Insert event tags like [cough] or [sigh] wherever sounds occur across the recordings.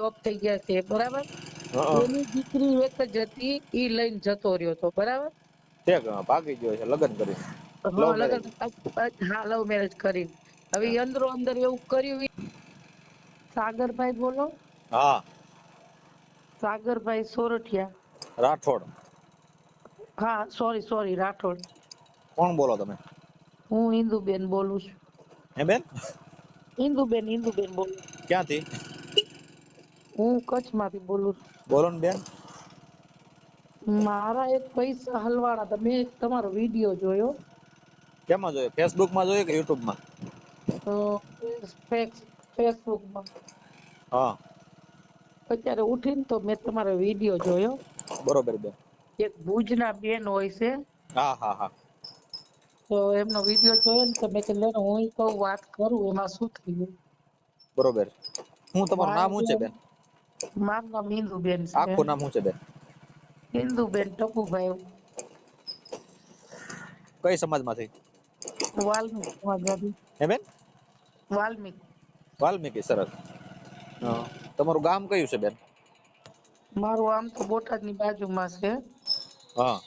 Of થઈ ગયા છે બરાબર? એની દીકરી એક જ હતી ઈ લઈને જતો રહ્યો તો બરાબર ભાગી ગયો છે લગ્ન કરી. લગન હા લવ મેરેજ કરી હવે અંદરો અંદર એવું કર્યું સાગરભાઈ બોલો. હા. સાગરભાઈ સોરઠિયા. રાઠોડ. હા સોરી સોરી રાઠોડ. કોણ બોલો તમે? હું ઇન્દુબેન બોલું છું. હે બેન? ઇન્દુબેન ઇન્દુબેન બોલું. ક્યાંથી? હું કચ્છમાંથી બોલું છું. બોલો ને બેન. મારા એક પૈસા હલવાડા હતા મેં એક તમારો વીડિયો જોયો? કેમાં જોયો? ફેસબુકમાં જોયો કે યુટ્યુબમાં? તો ફેસબુકમાં. હા. અત્યારે ઉઠીને તો મેં તમારો વીડિયો જોયો. બરોબર બેન. એક ભુજના બેન હોય છે. હા હા હા. તો એમનો વીડિયો જોયો ને તો મેં કીધું હું કહું વાત કરું એમાં શું થયું? બરોબર. હું તમારું નામ શું છે બેન? મારું નામ ઇન્દુબેન છે આખું નામ શું છે બેન ઇન્દુબેન ટપુભાઈ કઈ સમાજમાંથી વાલ્મીક સમાજમાંથી હે બેન વાલ્મીક વાલ્મીકી સરસ તમારું ગામ કયું છે બેન મારું આમ તો બોટાદની બાજુમાં છે હા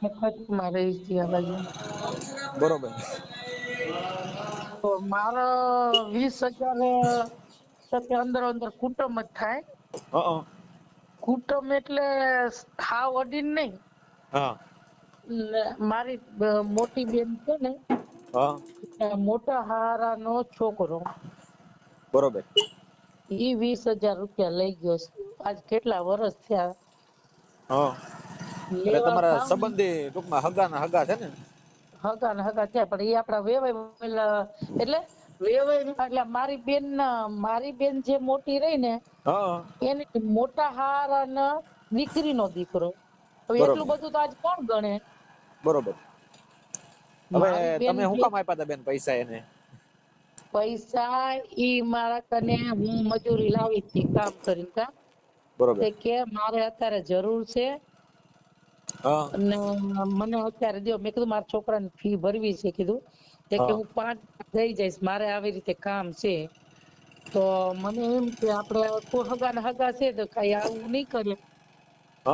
કચ્છમાં રહી છીએ આ બાજુ બરોબર તો મારા વીસ હજાર ટકે અંદર અંદર કુટુંબ જ થાય. કુટુંબ એટલે હાવ અડીન નહીં. મારી મોટી બેન છે ને મોટા એ નો છોકરો. બરોબર. ઈ વીસ હજાર રૂપિયા લઈ ગયો છે. આજ કેટલા વર્ષ થયા? તમારા સંબંધી ટૂંકમાં હગા ના હગા છે ને? હગા ને હગા થયા પણ એ આપડા વેવાય એટલે વેવાય એટલે મારી બેન મારી બેન જે મોટી રહી ને એને મોટા હાર દીકરીનો દીકરો. નો દીકરો એટલું બધું તો આજ કોણ ગણે? બરોબર. હવે તમે હું કામ આપ્યા હતા બેન પૈસા એને? પૈસા ઈ મારા કને હું મજૂરી લાવી હતી કામ કરીને કા? બરોબર. કે મારે અત્યારે જરૂર છે. હા. અને મને અત્યારે દો મેં કીધું મારા છોકરાની ફી ભરવી છે કીધું. કે હા. પાંચ દઈ જઈશ મારે આવી રીતે કામ છે. તો મને એમ કે આપણે કોઈ હગા ને હગા છે તો કઈ આવું નહીં કરે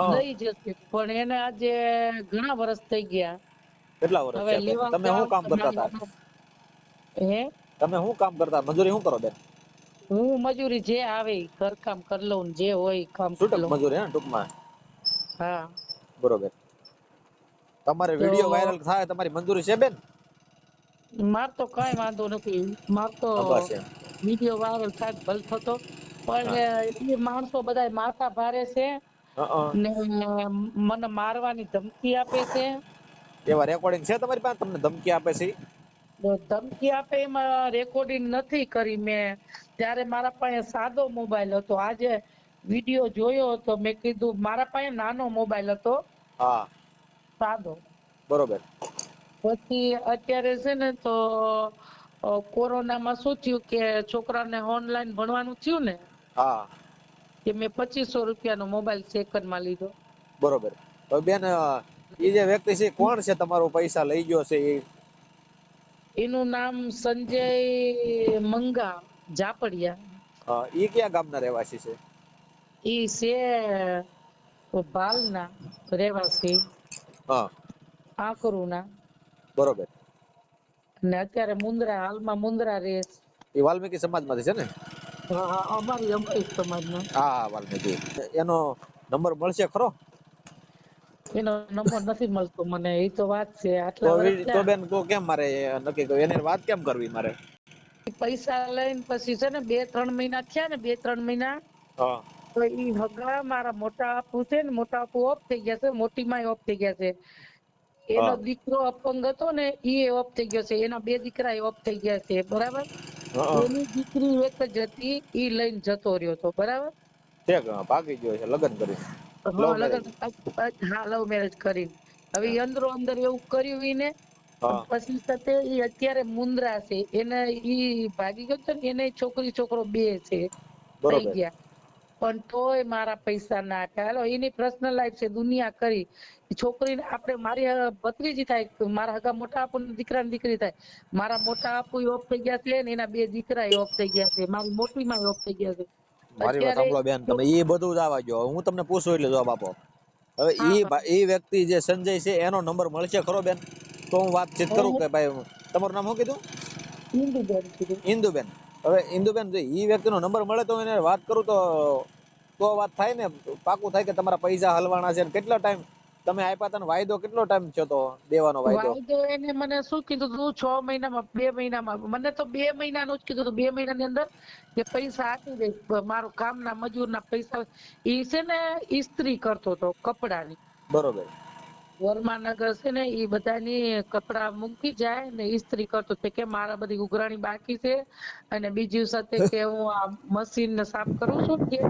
લઈ જશે. પણ એને આજે ઘણા વર્ષ થઈ ગયા. કેટલા વર્ષ તમે શું કામ કરતા હતા? હે? તમે શું કામ કરતા? મજૂરી શું કરો બેન? હું મજૂરી જે આવે ઘર કામ કરી લઉં જે હોય કામ કરી લઉં. મજૂરી હે ટૂંકમાં? હા. બરોબર. તમારે વીડિયો વાયરલ થાય તમારી મંજૂરી છે બેન? માર તો કઈ વાંધો નથી. માર તો વીડિયો વાયરલ થાય ભલ થતો. પણ એ માણસો બધા માથા ભારે છે ને મને મારવાની ધમકી આપે છે. એવા રેકોર્ડિંગ છે તમારી પાસે? તમને ધમકી આપે છે? ધમકી આપે એમાં રેકોર્ડિંગ નથી કરી મેં. ત્યારે મારા પાસે સાદો મોબાઈલ હતો. આજે વીડિયો જોયો હતો. મેં કીધું મારા પાસે નાનો મોબાઈલ હતો. હા. સાદો. બરોબર. પછી અત્યારે છે ને તો કોરોનામાં શું થયું કે છોકરાને ઓનલાઈન ભણવાનું થયું ને હા. કે મેં પચીસો રૂપિયાનો મોબાઈલ સેકન્ડમાં લીધો. બરોબર. તો બેન એ જે વ્યક્તિ છે કોણ છે તમારો પૈસા લઈ ગયો છે એ એનું નામ સંજય મંગા જાપડિયા. એ કયા ગામના રહેવાસી છે? એ છે ભાલના રહેવાસી. હા. આકરુના. બરોબર. ને અત્યારે મુંદ્રા હાલમાં મુંદ્રા રહે એ વાલ્મીકી સમાજમાંથી છે ને? હા અમારી અમારી સમાજના. હા વાલ્મીકી. એનો નંબર મળશે ખરો? એનો નંબર નથી મળતો મને એ તો વાત છે. આટલા તો બેન કો કેમ મારે નક્કી કર્યું? એને વાત કેમ કરવી મારે? પૈસા લઈને પછી છે ને બે ત્રણ મહિના થયા ને બે ત્રણ મહિના હા. તો ઈ હગા મારા મોટા આપુ છે ને મોટા આપુ ઓફ થઈ ગયા છે મોટી માય ઓફ થઈ ગયા છે. એનો. દીકરો અપંગ હતો ને એ ઓફ થઈ ગયો છે. એના બે દીકરા ઓફ થઈ ગયા છે. બરાબર? એની દીકરી એક જ હતી એ લઈને જતો રહ્યો હતો. બરાબર? ભાગી ગયો છે લગ્ન કરી હા લગન લવ મેરેજ કરી હવે અંદરો અંદર એવું કર્યું એને પછી સાથે એ અત્યારે મુંદ્રા છે. એને ઈ ભાગી ગયો છે ને એને છોકરી છોકરો બે છે. થઈ ગયા. પણ તોય મારા પૈસા ના આપ્યા હાલો એની પર્સનલ લાઈફ છે દુનિયા કરી. છોકરીને આપણે મારી ભત્રીજી થાય મારા હગા મોટા આપુ દીકરા ને દીકરી થાય. મારા મોટા આપુ ઓફ થઈ ગયા છે ને એના બે દીકરા ઓફ થઈ ગયા છે. મારી મોટી માં ઓફ થઈ ગયા છે. મારી વાત સાંભળો બેન તમે એ બધું જ આવા જો હું તમને પૂછું એટલે જવાબ આપો. હવે એ ઈ વ્યક્તિ જે સંજય છે એનો નંબર મળશે ખરો બેન? તો હું વાતચીત કરું કે ભાઈ તમારું નામ શું કીધું? ઇન્દુબેન. ઇન્દુબેન. હવે ઇન્દુબેન જો ઈ વ્યક્તિનો નંબર મળે તો એને વાત કરું તો તો વાત થાય ને પાકું થાય કે તમારા પૈસા હલવાના છે કેટલો ટાઈમ તમે આપ્યા હતા વાયદો કેટલો ટાઈમ થયો તો દેવાનો વાયદો? વાયદો એને મને શું કીધું તું? છ મહિનામાં બે મહિનામાં. મને તો બે મહિનાનું જ કીધું બે મહિનાની અંદર કે પૈસા આપી દે મારું કામના મજૂરના પૈસા એ છે ને ઈસ્ત્રી કરતો હતો કપડાની. બરોબર. વર્માનગર છે ને એ બધાની કપડા મૂકી જાય ને ઇસ્ત્રી કરતો છે કે મારા બધી ઉઘરાણી બાકી છે અને બીજું સાથે [laughs] કે હું આ મશીન ને સાફ કરું છું કે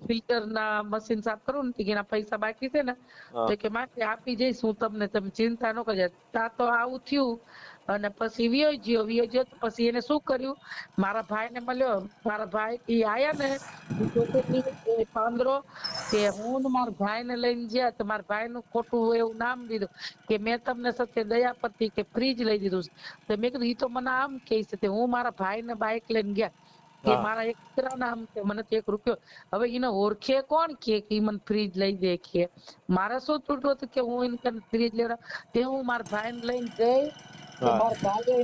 ફિલ્ટર ના મશીન સાફ કરું ને એના પૈસા બાકી છે ને. તો કે માથે આપી જઈશ હું તમને તમે ચિંતા ન કરજો તા તો આવું થયું અને પછી વિયો ગયો. વિયો ગયો પછી એને શું કર્યું? મારા ભાઈને મળ્યો. મારા ભાઈ એ આયા ને પોતે પાંદરો કે હું ને મારા ભાઈને લઈને ગયા તો મારા ભાઈ નું ખોટું એવું નામ દીધું કે મેં તમને સત્ય દયાપતિ કે ફ્રીજ લઈ દીધું તો મેં કીધું એ તો મને આમ કહે છે હું મારા ભાઈ ને બાઈક લઈને ગયા કે મારા એક દીકરા નામ કે મને તો એક રૂપિયો. હવે એને ઓળખે કોણ કે કે મને ફ્રીજ લઈ દે કે? મારે શું તૂટવું હતું કે હું એને ફ્રીજ લેવડા તે હું મારા ભાઈ ને લઈને જઈ. મારા ભાઈએ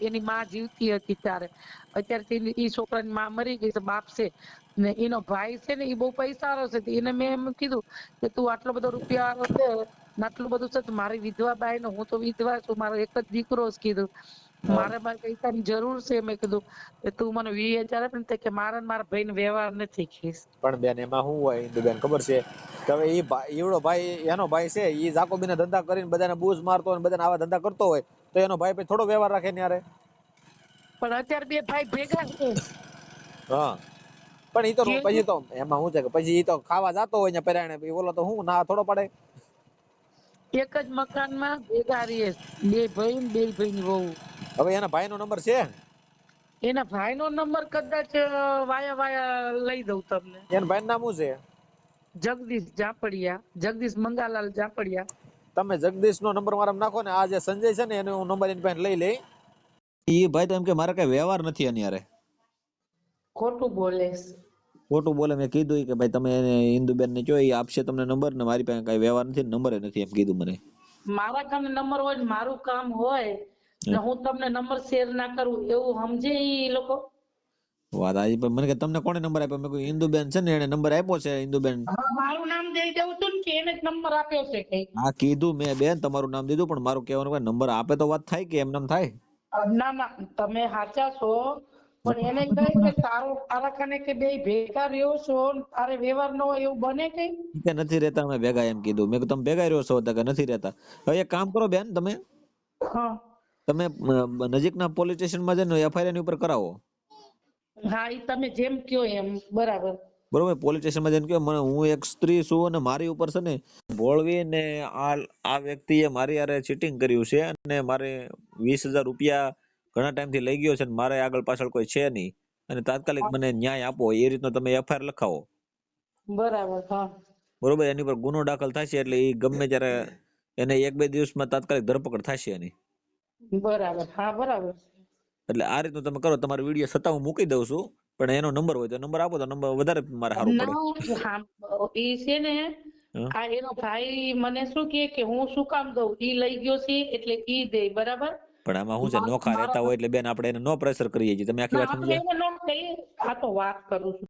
એને માં જીવતી હતી ત્યારે. અત્યારે એ છોકરાની માં મરી ગઈ છે બાપ છે. ને એનો ભાઈ છે ને એ બહુ પૈસાવાળો છે. એને મેં એમ કીધું કે તું આટલો બધો રૂપિયાવાળો છે ને આટલું બધું છે મારી વિધવા બાઈ ને હું તો વિધવા છું મારો એક જ દીકરો જ કીધું. મારે પૈસા પૈસાની જરૂર છે મેં કીધું. કે તું મને વીસ હજાર આપે ને કે મારા મારા ભાઈ વ્યવહાર નથી ખીસ પણ બેન એમાં શું હોય ઇન્દુબેન ખબર છે? કે હવે એ એવડો ભાઈ એનો ભાઈ છે ઈ જાકોબીને ધંધા કરીને બધાને બૂઝ મારતો હોય ને બધાને આવા ધંધા કરતો હોય. તો એનો ભાઈ પછી થોડો વ્યવહાર રાખે ત્યારે પણ અત્યારે બે ભાઈ ભેગા છે. હા. પણ ઈ તો પછી તો એમાં શું છે કે પછી ઈ તો ખાવા જતો હોય ને પરાણે ઓલો તો હું ના થોડો પડે? એક જ મકાનમાં ભેગા રહીએ. બે ભાઈ ને બે ભાઈ ની વહુ. હવે એના ભાઈનો નંબર છે? એના ભાઈ નો નંબર કદાચ વાયા વાયા લઈ દઉં તમને. એના ભાઈ નામ શું છે? જગદીશ જાપડિયા જગદીશ મંગાલાલ જાપડિયા. તમે જગદીશનો નંબર મારા નાખો ને આ જે સંજય છે ને એનો હું નંબર એની પાસે લઈ લઈ. એ ભાઈ તો એમ કે મારે કઈ વ્યવહાર નથી એની ખોટું બોલે ખોટું બોલે મેં કીધું કે ભાઈ તમે ઇન્દુબેન ને કયો એ આપશે તમને નંબર ને મારી પાસે કઈ વ્યવહાર નથી નંબર નથી એમ કીધું મને. મારા કામ નંબર હોય ને મારું કામ હોય ને હું તમને નંબર શેર ના કરું એવું સમજે એ લોકો? વાત આજે પણ મને કે તમને કોણે નંબર આપ્યો? મેં કહ્યું ઇન્દુબેન છે ને એને નંબર આપ્યો છે ઇન્દુબેન. મારું નામ દઈ દઉં છું ને કે એને જ નંબર આપ્યો છે કે હા કીધું મેં બેન તમારું નામ દીધું પણ મારું કહેવાનું કે નંબર આપે તો વાત થાય કે એમ નામ થાય ના ના તમે સાચા છો પણ એને કહે કે તારો તારા કને કે બે ભેગા રહ્યો છો તારે વ્યવહાર ન એવું બને કે નથી રહેતા અમે ભેગા એમ કીધું. મેં તમે ભેગા રહ્યો છો કે નથી રહેતા. હવે એક કામ કરો બેન તમે હા. તમે નજીકના પોલીસ સ્ટેશનમાં જઈને એફઆઈઆરની ઉપર કરાવો. હા એ તમે જેમ કયો એમ બરાબર. બરોબર પોલીસ સ્ટેશનમાં જઈને કહો મને હું એક સ્ત્રી છું અને મારી ઉપર છે ને ભોળવી ને આ આ વ્યક્તિએ મારી હારે ચીટિંગ કર્યું છે અને મારે વીસ હજાર રૂપિયા ઘણા ટાઈમથી લઈ ગયો છે અને મારે આગળ પાછળ કોઈ છે નહીં. અને તાત્કાલિક મને ન્યાય આપો એ રીતનો તમે એફઆઈઆર લખાવો. બરાબર હા. બરોબર એની પર ગુનો દાખલ થશે એટલે એ ગમે ત્યારે એને એક બે દિવસમાં તાત્કાલિક ધરપકડ થશે એની. બરાબર હા બરાબર. એટલે આ રીતનું તમે કરો તમારો વીડિયો છતાં હું મૂકી દઉં છું પણ એનો નંબર હોય તો નંબર આપો તો નંબર વધારે મારે સારું પડે. એ છે ને આ એનો ભાઈ મને શું કહે કે હું શું કામ દઉં? ઈ લઈ ગયો છે એટલે ઈ દે બરાબર? પણ આમાં શું છે નોખા રહેતા હોય એટલે બેન આપણે એને નો પ્રેશર કરીએ છીએ. તમે આખી વાત સમજો આ તો વાત કરું છું.